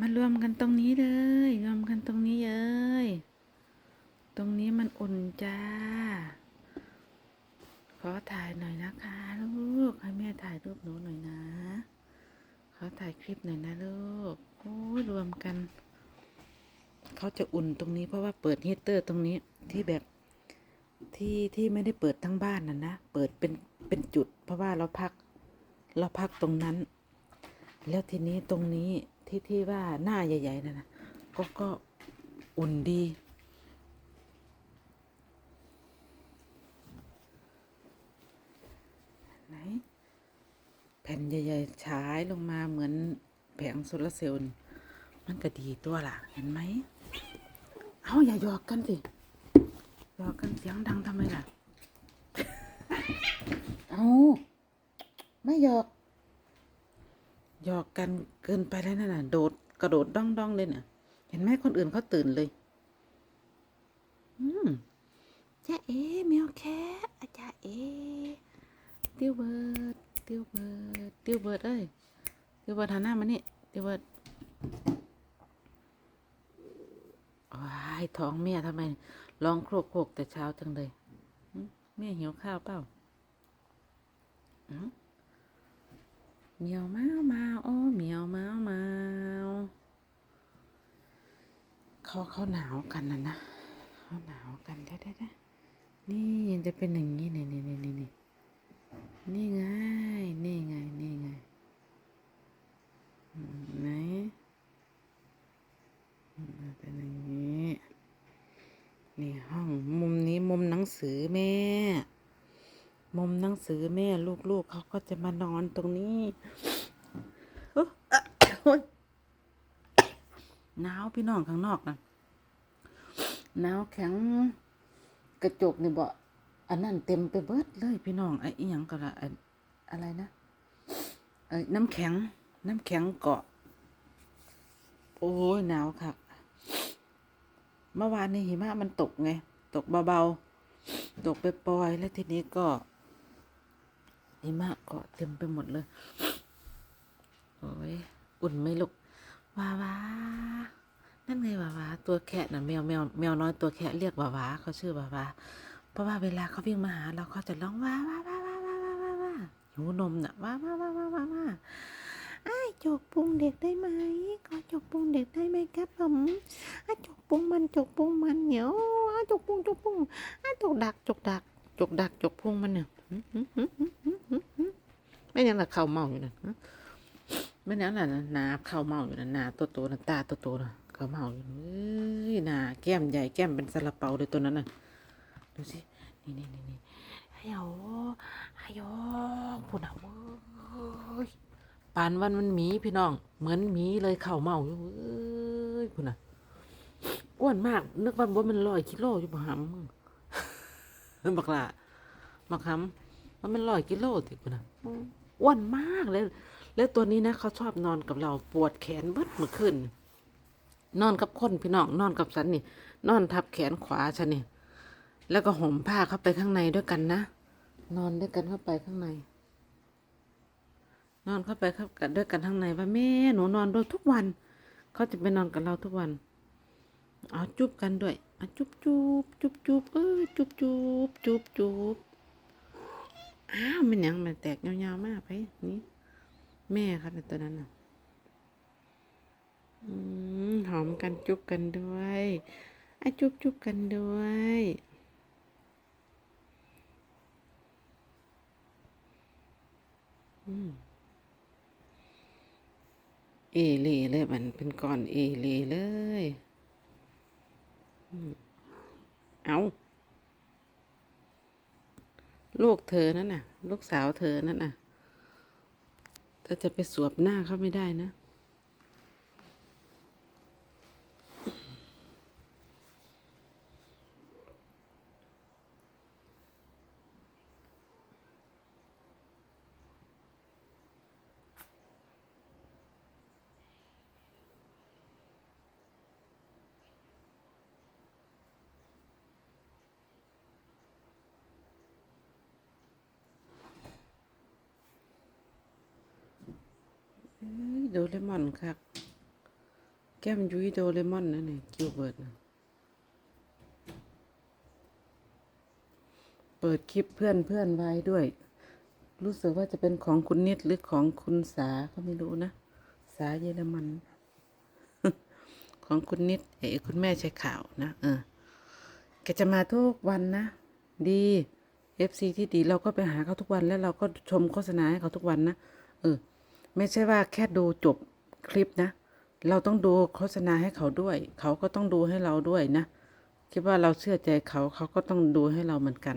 มารวมกันตรงนี้เลย รวมกันตรงนี้เลยตรงนี้มันอุ่นจ้า ขอถ่ายหน่อยนะคะลูก ให้แม่ถ่ายรูปหนูหน่อยนะ ขอถ่ายคลิปหน่อยนะลูก โอ้รวมกัน เขาจะอุ่นตรงนี้เพราะว่าเปิดฮีตเตอร์ตรงนี้ที่แบบที่ที่ไม่ได้เปิดทั้งบ้านน่ะนะ เปิดเป็นเป็นจุด เพราะว่าเราพัก เราพักตรงนั้น แล้วทีนี้ตรงนี้ที่ที่ว่าหน้าใหญ่ๆนั่นนะก็ก็อุ่นดี ไหน แผ่นใหญ่ๆฉายลงมาเหมือนแผงโซลาร์เซลล์มันก็ดีตัวล่ะ เห็นไหม เอาอย่าหยอกกันสิหยอกกันเสียงดังทำไมล่ะ เอาไม่หยอก หยอกกันเกินไปแล้วนั่นน่ะโดดกระโดดด้องด้องๆเลยน่ะ เห็นไหมคนอื่นเขาตื่นเลย อืมจ้าเอ๋แมวแคะอาจารย์เอ๋ติวเบิร์ดติวเบิร์ดติวเบิร์ดเอ้ยติวเบิร์ดหันหน้ามานี่ติวเบิร์ดว้ายท้องแม่ทำไมร้องโครกโครกแต่เช้าจังเลยหึแม่หิวข้าวเปล่าอืม เหมียวเมาเมาโอ้เหมียวเมาเมาเขาเขาหนาวกันนะนะเขาหนาวกันได้ได้ได้นี่ยังจะเป็นอย่างนี้นี่นี่นี่นี่นี่นี่ไงนี่ไงนี่ไงไหนเป็นอย่างนี้นี่ห้องมุมนี้มุมหนังสือแม่ มุมหนังสือแม่ลูกๆเขาก็จะมานอนตรงนี้โอ๊ะอะโอ๊ยหนาวพี่น้องข้างนอกนะหนาวแข็งกระจกนี่บ่อันนั้นเต็มไปเบิดเลยพี่น้องไอ้อีหยังก็ละไอ้อะไรนะไอ้น้ำแข็ง น้ำแข็งเกาะ โอ้ยหนาวค่ะเมื่อวานนี้หิมะมันตกไง ตกเบาๆ ตกไปปล่อยๆแล้วทีนี้ก็ หิมะเกาะเต็มไปหมดเลย โอ้ย อุ่นไหมลูกวาวานั่นไงวาวาตัวแคะน่ะแมวแมวแมวน้อยตัวแคะเรียกวาวาเขาชื่อวาวาเพราะว่าเวลาเขาวิ่งมาหาเราเขาจะร้องว้าวาวาวาวาวาวาวาหิวนมน่ะว้าวาวาวาวาวาไอ้จกพุงเด็กได้ไหมขอจกพุงเด็กได้ไหมครับผมไอ้จกพุงมันจกพุงมันเหนียวอ้จกพุงจกพุงไอ้จกดักจกดักจกดักจกพุงมันเนี่ย ไม่ยังละเข่าเมาอยู่นะไม่ยังละหนาเข่าเมาอยู่นะหนาตัวโตนะตาตัวโตนะเข่าเมาอยู่เอ้ยหนาแก้มใหญ่แก้มเป็นซาลาเปาเลยตัวนั้นน่ะดูสินี่นี่นี่นี่ฮัลโหลฮัลโหลพูดนะเว้ยปานวันมันหมีพี่น้อง เหมือนหมีเลยเข่าเมาอยู่เอ้ยพูดนะอ้วนมากนึกว่าบ่มันร้อยกิโลอยู่บ่หำมึงบักละ บักคำว่ามันร้อยกิโลติคุณนะอ้วนมากเลย แล้วตัวนี้นะเขาชอบนอนกับเราปวดแขนเบิดเมื่อคืนนอนกับคนพี่น้องนอนกับฉันนี่ นอนทับแขนขวาฉันนี่ แล้วก็ห่มผ้าเข้าไปข้างในด้วยกันนะนอนด้วยกันเข้าไปข้างใน นอนเข้าไปเข้ากันด้วยกันข้างในว่าแม่หนูนอนด้วยทุกวัน เขาจะไปนอนกับเราทุกวันเอาจุบกันด้วยเอาจุบจุบจุบจุบเออจุบจุบจุบจุบ อ้าวมันยังมันแตกยาวๆมากไปนี่แม่ครับในตัวนั้นน่ะหอมกันจุบกันด้วยไอะจุบจุบกันด้วยเอเลเลยมันเป็นก้อนเอเลเลย เอา ลูกเธอนั่นน่ะ ลูกสาวเธอนั่นน่ะเธอจะไปสวบหน้าเขาไม่ได้นะ โดเรมอนครับแก้มยุ้ยโดเรมอนนะเนี่ยกิวเบิร์ดนะเปิดคลิปเพื่อนเพื่อนไว้ด้วย รู้สึกว่าจะเป็นของคุณนิดหรือของคุณสาก็ไม่รู้นะ สาเยอรมัน ของคุณนิดเอ้ยคุณแม่ใช้ข่าวนะเออแกจะมาทุกวันนะ ดีเอฟซีที่ดีเราก็ไปหาเขาทุกวันแล้วเราก็ชมโฆษณาให้เขาทุกวันนะเออ ไม่ใช่ว่าแค่ดูจบคลิปนะ เราต้องดูโฆษณาให้เขาด้วย เขาก็ต้องดูให้เราด้วยนะ คิดว่าเราเชื่อใจเขาเขาก็ต้องดูให้เราเหมือนกัน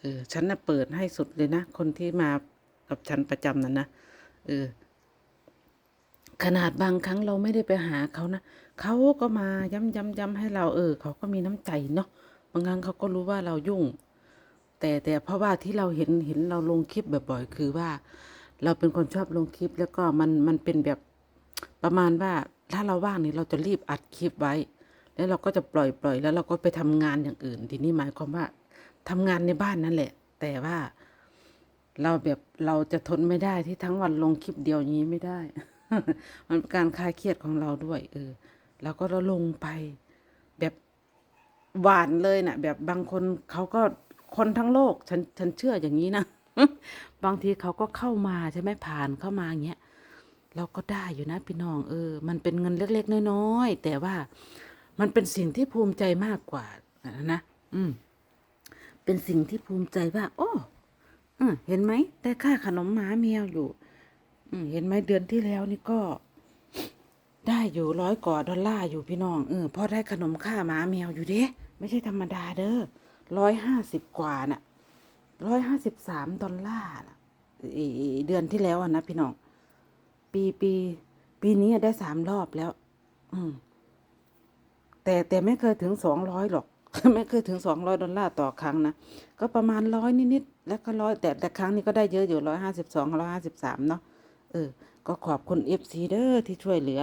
เออฉันน่ะเปิดให้สุดเลยนะ คนที่มากับฉันประจำนั้นนะเออขนาดบางครั้งเราไม่ได้ไปหาเขานะเขาก็มาย้ำย้ำย้ำให้เราเออ เขาก็มีน้ำใจเนาะบางครั้งเขาก็รู้ว่าเรายุ่ง แต่แต่เพราะว่าที่เราเห็นเห็นเราลงคลิปบ่อยๆคือว่า เราเป็นคนชอบลงคลิป แล้วก็มันมันเป็นแบบประมาณว่าถ้าเราว่างนี่เราจะรีบอัดคลิปไว้ แล้วเราก็จะปล่อยปล่อยแล้วเราก็ไปทำงานอย่างอื่น ทีนี้หมายความว่าทำงานในบ้านนั่นแหละ แต่ว่าเราแบบเราจะทนไม่ได้ที่ทั้งวันลงคลิปเดียวนี้ไม่ได้ มันเป็นการคลายเครียดของเราด้วย เออเราก็เราลงไป แบบหวานเลยนะ่ะ แบบบางคนเขาก็คนทั้งโลก ฉันฉันเชื่ออย่างนี้นะ บางทีเขาก็เข้ามาใช่ไหมผ่านเข้ามาอย่างเงี้ยเราก็ได้อยู่นะพี่น้องเออ มันเป็นเงินเล็ก ๆ น้อยๆแต่ว่ามันเป็นสิ่งที่ภูมิใจมากกว่านะอืม เป็นสิ่งที่ภูมิใจว่า โอ้เอเห็นไหมได้ค่าขนมหมาแมวอยู่ อืมเห็นไหมเดือนที่แล้วนี่ก็ ได้อยู่ร้อยกว่าดอลลาร์อยู่พี่น้องเออพอได้ขนมค่าหมาแมวอยู่เด้ไม่ใช่ธรรมดาเด้อร้อยห้าสิบกว่าน่ะ ร้อยห้าสิบสามดอลลาร์น่ะเดือนที่แล้วนะพี่น้อง ปีปีปีนี้ได้สามรอบแล้ว อืม แต่แต่ไม่เคยถึงสองร้อยหรอก ไม่เคยถึงสองร้อยดอลลาร์ต่อครั้งนะ ก็ประมาณร้อยนิดๆแล้วก็ร้อยแต่แต่ครั้งนี้ก็ได้เยอะอยู่ร้อยห้าสิบสองร้อยห้าสิบสามเนาะ เออ ก็ขอบคุณเอฟซีเด้อที่ช่วยเหลือ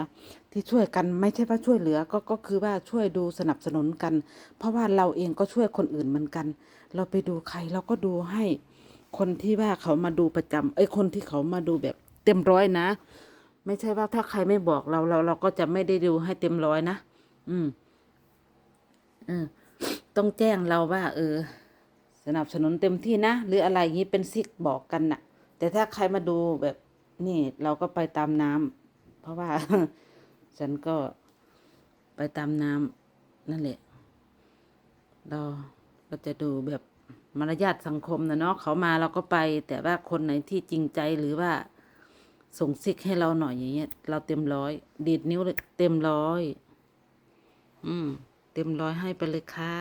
ที่ช่วยกันไม่ใช่ว่าช่วยเหลือก็ก็คือว่าช่วยดูสนับสนุนกัน เพราะว่าเราเองก็ช่วยคนอื่นเหมือนกัน เราไปดูใครเราก็ดูให้ คนที่ว่าเขามาดูประจำเอ้คนที่เขามาดูแบบเต็มร้อยนะ ไม่ใช่ว่าถ้าใครไม่บอกเราเราเราก็จะไม่ได้ดูให้เต็มร้อยนะอืมเออต้องแจ้งเราว่า เออ สนับสนุนเต็มที่นะ หรืออะไรอย่างนี้เป็นซิกบอกกันน่ะ แต่ถ้าใครมาดูแบบ นี่เราก็ไปตามน้ำเพราะว่า ฉันก็ไปตามน้ำนั่นแหละ เราก็จะดูแบบมารยาทสังคมนะเนาะเขามาเราก็ไป แต่ว่าคนไหนที่จริงใจหรือว่าส่งซิกให้เราหน่อยอย่างเงี้ยเราเต็มร้อยดีดนิ้วเลยเต็มร้อย อืม เต็มร้อยให้ไปเลยค่ะ